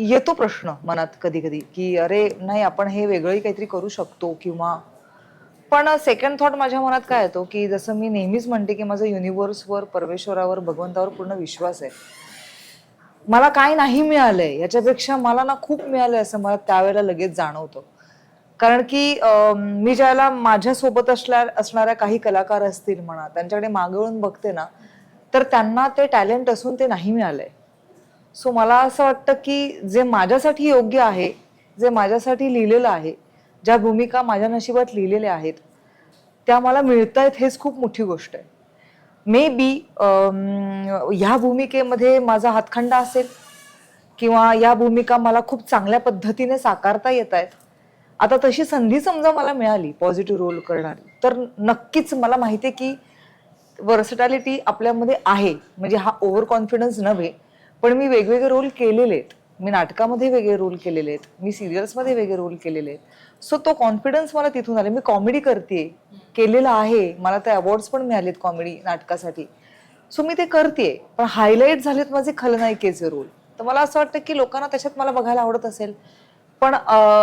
येतो प्रश्न मनात कधी कधी की अरे नाही आपण हे वेगळंही काहीतरी करू शकतो किंवा पण सेकंड थॉट माझ्या मनात काय येतो की जसं मी नेहमीच म्हणते की माझं युनिव्हर्सवर परमेश्वरावर भगवंतावर पूर्ण विश्वास आहे. मला काय नाही मिळालंय याच्यापेक्षा मला ना खूप मिळालंय असं मला त्यावेळेला लगेच जाणवतं. कारण की मी ज्याला माझ्यासोबत असल्या असणाऱ्या काही कलाकार असतील म्हणा त्यांच्याकडे मागवून बघते ना तर त्यांना ते टॅलेंट असून ते नाही मिळालंय. सो मला असं वाटतं की जे माझ्यासाठी योग्य आहे जे माझ्यासाठी लिहिलेलं आहे ज्या भूमिका माझ्या नशिबात लिहिलेल्या आहेत त्या मला मिळत आहेत हेच खूप मोठी गोष्ट आहे. मे बी ह्या भूमिकेमध्ये माझा हातखंडा असेल किंवा या भूमिका मला खूप चांगल्या पद्धतीने साकारता येत आहेत आता तशी संधी समजा मला मिळाली पॉझिटिव्ह रोल करणारी तर नक्कीच मला माहिती आहे की वर्सटॅलिटी आपल्यामध्ये आहे. म्हणजे हा ओव्हर कॉन्फिडन्स नव्हे. पण मी वेगवेगळे रोल केलेले आहेत. मी नाटकामध्ये वेगळे रोल केलेले आहेत. मी सिरियल्समध्ये वेगळे रोल केलेले आहेत. सो तो कॉन्फिडन्स मला तिथून आला. मी कॉमेडी करते केलेलं आहे. मला त्या अवॉर्ड्स पण मिळालेत कॉमेडी नाटकासाठी. सो मी ते करते पण हायलाईट झालेत माझे खलनायिकेचे रोल. तर मला असं वाटतं की लोकांना त्याच्यात मला बघायला आवडत असेल. पण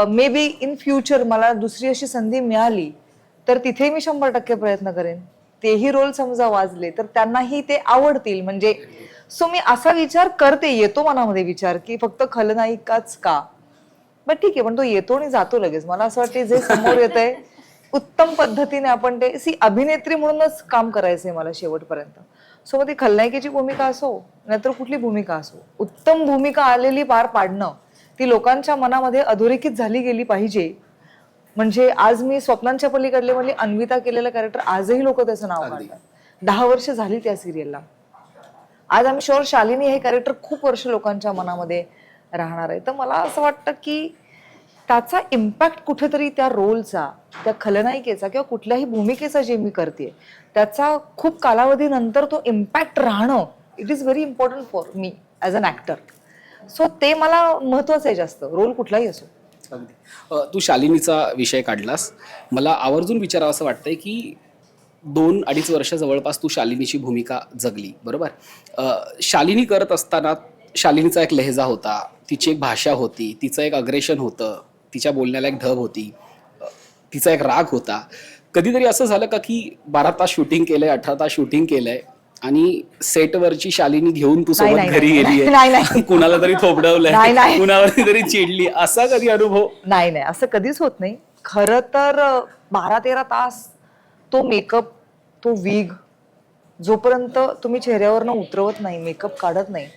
मे बी इन फ्युचर मला दुसरी अशी संधी मिळाली तर तिथे मी शंभर टक्के प्रयत्न करेन. तेही रोल समजा वाजले तर त्यांनाही ते आवडतील. म्हणजे सो मी असा विचार करते येतो मनामध्ये विचार की फक्त खलनायिकाच का? बट ठीक आहे पण तो येतो आणि जातो लगेच. मला असं वाटतं जे समोर येत आहे उत्तम पद्धतीने आपण ते सी अभिनेत्री म्हणूनच काम करायचंय मला शेवटपर्यंत. सो मग ती खलनायिकेची भूमिका असो नाहीतर कुठली भूमिका असो उत्तम भूमिका आलेली पार पाडणं ती लोकांच्या मनामध्ये अधोरेखित झाली गेली पाहिजे. म्हणजे आज मी स्वप्नांच्या पलीकडले म्हणजे अन्विता केलेलं कॅरेक्टर आजही लोक त्याचं नाव काढतात. दहा वर्ष झाली त्या सिरियलला आज आम्ही शुअर शालिनी हे कॅरेक्टर खूप वर्ष लोकांच्या मनामध्ये राहणार आहे. तर मला असं वाटतं की त्याचा इम्पॅक्ट कुठेतरी त्या रोलचा त्या खलनायिकेचा किंवा कुठल्याही भूमिकेचा जे मी करते त्याचा खूप कालावधीनंतर तो इम्पॅक्ट राहणं it is very important for me as an actor so ते मला महत्वाचं आहे जास्त. रोल कुठलाही असो. अगदी तू शालिनीचा विषय काढलास. मला आवर्जून विचारावं असं वाटतंय की दोन अडीच वर्ष जवळपास तू शालिनीची भूमिका जगली बरोबर? शालिनी करत असताना शालिनीचा एक लहेजा होता तिची एक भाषा होती तिचं एक अग्रेशन होतं तिच्या बोलण्याला एक ढब होती तिचा एक राग होता. कधीतरी असं झालं का की बारा तास शूटिंग केलंय अठरा तास शूटिंग केलंय आणि सेटवरची शालिनी घेऊन तू नाही, सोबत नाही, घरी नाही, नाही. कुणाला तरी नाही, नाही. कुणावरती तरी चिडली. असा कधी अनुभव? नाही नाही. असं कधीच होत नाही. खरं तर अं, बारा तेरा तास तो मेकअप तो विग जोपर्यंत तुम्ही चेहऱ्यावरनं उतरवत नाही मेकअप काढत नाही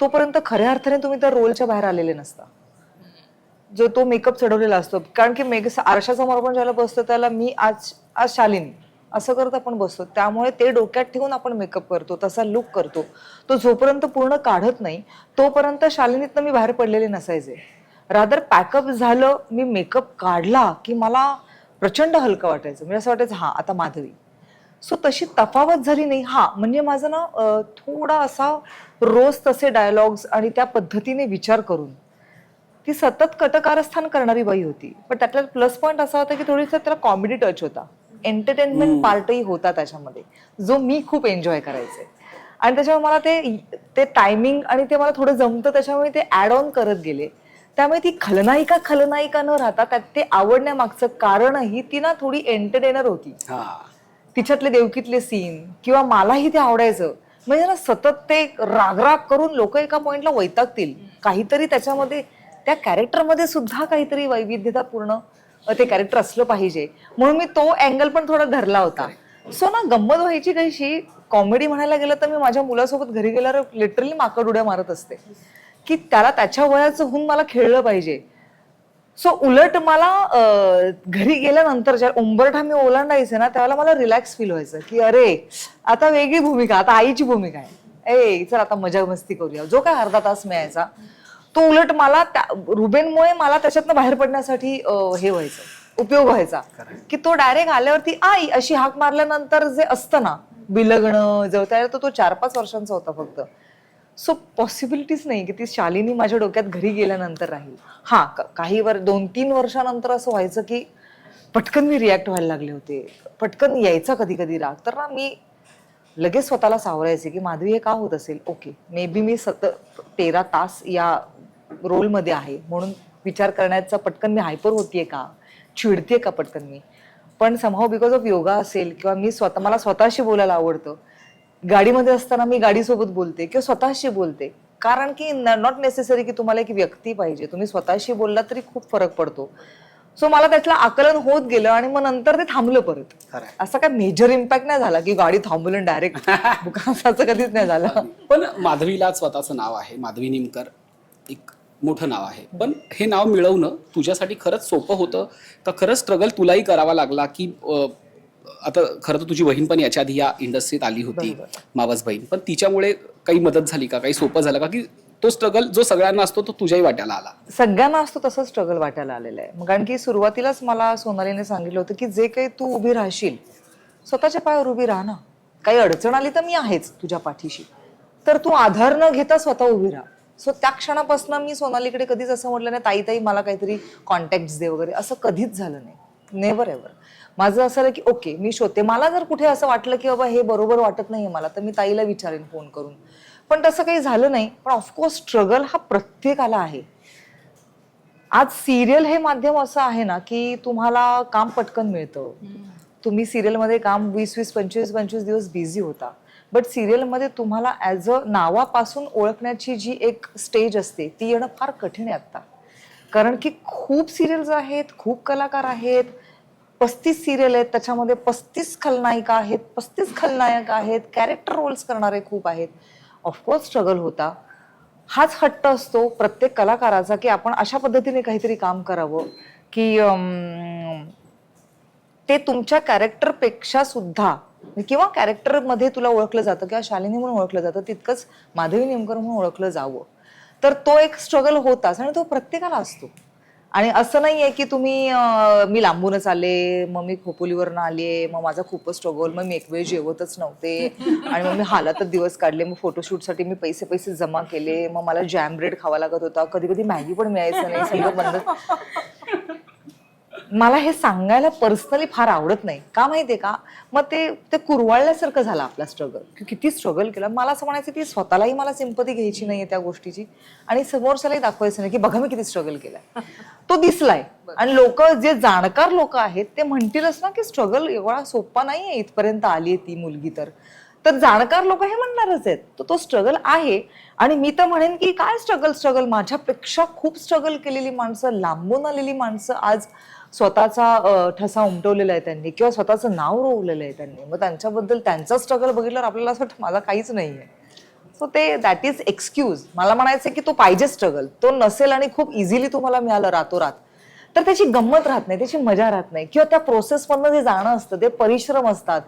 तोपर्यंत खऱ्या अर्थाने तुम्ही त्या रोलच्या बाहेर आलेले नसता. जो तो मेकअप चढवलेला असतो. कारण की मेक आरशासमोर आपण ज्याला बसतो त्याला मी आज आज शालिनी. असं करत आपण बसतो. त्यामुळे ते डोक्यात ठेवून आपण मेकअप करतो तसा लुक करतो. तो जोपर्यंत पूर्ण काढत नाही तोपर्यंत शालिनीतनं मी बाहेर पडलेले नसायचे. रादर पॅकअप झालं मी मेकअप काढला की मला प्रचंड हलकं वाटायचं. म्हणजे असं वाटायचं हा आता माधवी. सो तशी तफावत झाली नाही. हा म्हणजे माझं ना थोडा असा रोज तसे डायलॉग्स आणि त्या पद्धतीने विचार करून ती सतत कटकारस्थान करणारी बाई होती. पण त्यातला प्लस पॉईंट असा होता की थोडीसा त्याला कॉमेडी टच होता. एंटरटेनमेंट पार्टही होता त्याच्यामध्ये जो मी खूप एन्जॉय करायचे. आणि त्याच्यामुळे मला ते ते टायमिंग आणि ते मला थोडं जमतं त्याच्यामुळे ते ऍड ऑन करत गेले. त्यामुळे ती खलनायिका खलनायिका न राहता त्यात ते आवडण्यामागचं कारणही ती ना थोडी एंटरटेनर होती. हा. तिच्यातले देवकीतले सीन किंवा मलाही ते आवडायचं. म्हणजे ना सतत ते रागराग करून लोक एका पॉइंटला वैतागतील. काहीतरी त्याच्यामध्ये त्या कॅरेक्टरमध्ये सुद्धा काहीतरी वैविध्यतापूर्ण अ, ते कॅरेक्टर असलं पाहिजे. म्हणून मी तो अँगल पण थोडा धरला होता. सो ना गंमत व्हायची कशी कॉमेडी म्हणायला गेलं तर मी माझ्या मुलासोबत घरी गेल्यावर लिटरली माकड उड्या मारत असते. की त्याला त्याच्या वयाचं होऊन मला खेळलं पाहिजे. सो उलट मला घरी गेल्यानंतर ज्या उंबरठा मी ओलांडायचे ना त्यावेळेला मला रिलॅक्स फील व्हायचं की अरे आता वेगळी भूमिका आता आईची भूमिका आहे. ए चल आता मजा मस्ती करूया. जो काय अर्धा तास मिळायचा. तो उलट मला त्या- रुबेनमुळे मला त्याच्यातनं बाहेर पडण्यासाठी हे व्हायचं उपयोग व्हायचा. की तो डायरेक्ट आल्यावरती आई अशी हाक मारल्यानंतर जे असतं ना बिलगणं जवळ तो तो चार पाच वर्षांचा होता फक्त. सो पॉसिबिलिटीच नाही की ती शालिनी माझ्या डोक्यात घरी गेल्यानंतर राहील. हा काही वर दोन तीन वर्षानंतर असं व्हायचं की पटकन मी रिॲक्ट व्हायला लागले होते. पटकन यायचा कधी कधी राग. तर ना मी लगेच स्वतःला सावरायचे की माधवी हे का होत असेल? ओके मे बी मी सतत तेरा तास या रोलमध्ये आहे. म्हणून विचार करण्याचा पटकन मी हायपर होतीये का? चिडतीये का पटकन मी? पण समहाव बिकॉज ऑफ योगा असेल किंवा मी स्वतः मला स्वतःशी बोलायला आवडतं. गाडीमध्ये असताना मी गाडीसोबत बोलते किंवा स्वतःशी बोलते. कारण की नॉट नेसेसरी की तुम्हाला एक व्यक्ती पाहिजे. तुम्ही स्वतःशी बोलला तरी खूप फरक पडतो. सो मला त्यातलं आकलन होत गेलं आणि मग नंतर ते थांबलं परत. असा काय मेजर इम्पॅक्ट नाही झाला की गाडी थांबवलं डायरेक्ट असं कधीच नाही झालं. पण माधवीला स्वतःचं नाव आहे. माधवी निमकर. एक मोठं नाव आहे. पण हे नाव मिळवणं तुझ्यासाठी खरंच सोपं होतं का? खरंच स्ट्रगल तुलाही करावा लागला की आता खरं तर तुझी बहीण पण याच्या आधी या इंडस्ट्रीत आली होती. मावस बहीण. पण तिच्यामुळे काही मदत झाली का? काही सोपं झालं का? की तो स्ट्रगल जो सगळ्यांना असतो तो तुझ्याही वाट्याला आला. सगळ्यांना असतो तसं स्ट्रगल वाटायला आलेलं आहे. मग कारण की सुरुवातीलाच मला सोनालीने सांगितलं होतं की जे काही तू उभी राहशील स्वतःच्या पायावर उभी राहा ना. काही अडचण आली तर मी आहेच तुझ्या पाठीशी. तर तू आधार न घेता स्वतः उभी राहा. सो त्या क्षणापासून मी सोनालीकडे कधीच असं म्हटलं नाही ताई ताई मला काहीतरी कॉन्टॅक्ट दे वगैरे. असं कधीच झालं नाही. नेव्हर एव्हर माझं असं की ओके मी शोधते. मला जर कुठे असं वाटलं की बाबा हे बरोबर वाटत नाही मला तर मी ताईला विचारेन फोन करून. पण तसं काही झालं नाही. पण ऑफकोर्स स्ट्रगल हा प्रत्येकाला आहे. आज सिरियल हे माध्यम असं आहे ना की तुम्हाला काम पटकन मिळतं. तुम्ही सिरियलमध्ये काम वीस वीस पंचवीस पंचवीस दिवस बिझी होता. बट सिरियलमध्ये तुम्हाला ॲज अ नावापासून ओळखण्याची जी एक स्टेज असते ती येणं फार कठीण आहे आत्ता कारण की खूप सिरियल्स आहेत खूप कलाकार आहेत. पस्तीस सिरियल आहेत त्याच्यामध्ये पस्तीस खलनायिका आहेत पस्तीस खलनायक आहेत कॅरेक्टर रोल्स करणारे खूप आहेत. ऑफकोर्स स्ट्रगल होता. हाच हट्ट असतो प्रत्येक कलाकाराचा की आपण अशा पद्धतीने काहीतरी काम करावं की ते तुमच्या कॅरेक्टरपेक्षा सुद्धा किंवा कॅरेक्टरमध्ये तुला ओळखलं जातं किंवा शालिनी म्हणून ओळखलं जातं तितकंच माधवी नेमकर म्हणून ओळखलं जावं. तर तो एक स्ट्रगल होताच आणि तो प्रत्येकाला असतो. आणि असं नाही आहे की तुम्ही मी लांबूनच आले मग मी खोपोलीवरनं आले मग माझा खूपच स्ट्रगल मग मी एक वेळ जेवतच नव्हते आणि मग मी हालातच दिवस काढले मग फोटोशूटसाठी मी पैसे पैसे जमा केले मग मला जॅम ब्रेड खावा लागत होता. कधी कधी मॅगी पण मिळायचं नाही सगळं बंद. मला हे सांगायला पर्सनली फार आवडत नाही. का माहितीये का? मग ते ते कुरवाळल्यासारखं झालं आपला स्ट्रगल किती स्ट्रगल केलं. मला असं म्हणायचं की स्वतःलाही मला सिंपती घ्यायची नाहीये त्या गोष्टीची. आणि समोरच्यालाही दाखवायचं नाही की बघा मी किती स्ट्रगल केलाय. तो दिसलाय. आणि लोक जे जाणकार लोक आहेत ते म्हणतीलच ना की स्ट्रगल एवढा सोपा नाहीये. इथपर्यंत आली ती मुलगी तर. तर जाणकार लोक हे म्हणणारच आहेत. तर तो स्ट्रगल आहे. आणि मी तर म्हणेन की काय स्ट्रगल स्ट्रगल माझ्यापेक्षा खूप स्ट्रगल केलेली माणसं लांबून आलेली माणसं आज स्वतःचा ठसा उमटवलेला आहे त्यांनी किंवा स्वतःचं नाव रोवलेलं आहे त्यांनी. मग त्यांच्याबद्दल त्यांचा स्ट्रगल बघितल्यावर आपल्याला असं वाटतं माझा काहीच नाहीये सो ते दॅट इज एक्सक्यूज मला म्हणायचं की तो पाहिजे स्ट्रगल तो नसेल आणि खूप इझिली तुम्हाला मिळालं रातोरात. तर त्याची गंमत राहत नाही त्याची मजा राहत नाही. किंवा त्या प्रोसेसमधनं जे जाणं असतं ते परिश्रम असतात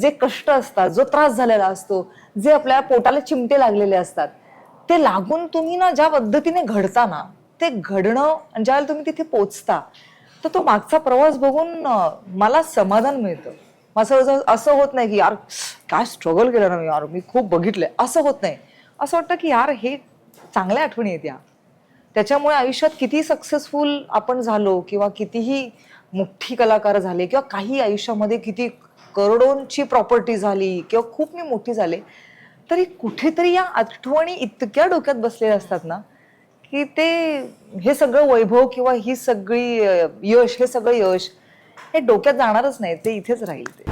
जे कष्ट असतात जो त्रास झालेला असतो जे आपल्या पोटाला चिमटे लागलेले असतात ते लागून तुम्ही ना ज्या पद्धतीने घडता ना ते घडणं ज्यावेळेला तुम्ही तिथे पोचता तर तो मागचा प्रवास बघून मला समाधान मिळतं. असं असं- असं होत नाही की यार काय स्ट्रगल केलं ना मी यार मी खूप बघितलंय. असं होत नाही. असं वाटतं की यार हे चांगल्या आठवणी आहेत या. त्याच्यामुळे आयुष्यात किती सक्सेसफुल आपण झालो किंवा कितीही मोठी कलाकार झाले किंवा काही आयुष्यामध्ये किती करोडोंची प्रॉपर्टी झाली किंवा खूप मी मोठी झाले तरी कुठेतरी या आठवणी इतक्या डोक्यात बसलेल्या असतात ना की ते हे सगळं वैभव किंवा ही सगळी यश हे सगळं यश हे डोक्यात जाणारच नाही. ते इथेच राहील ते.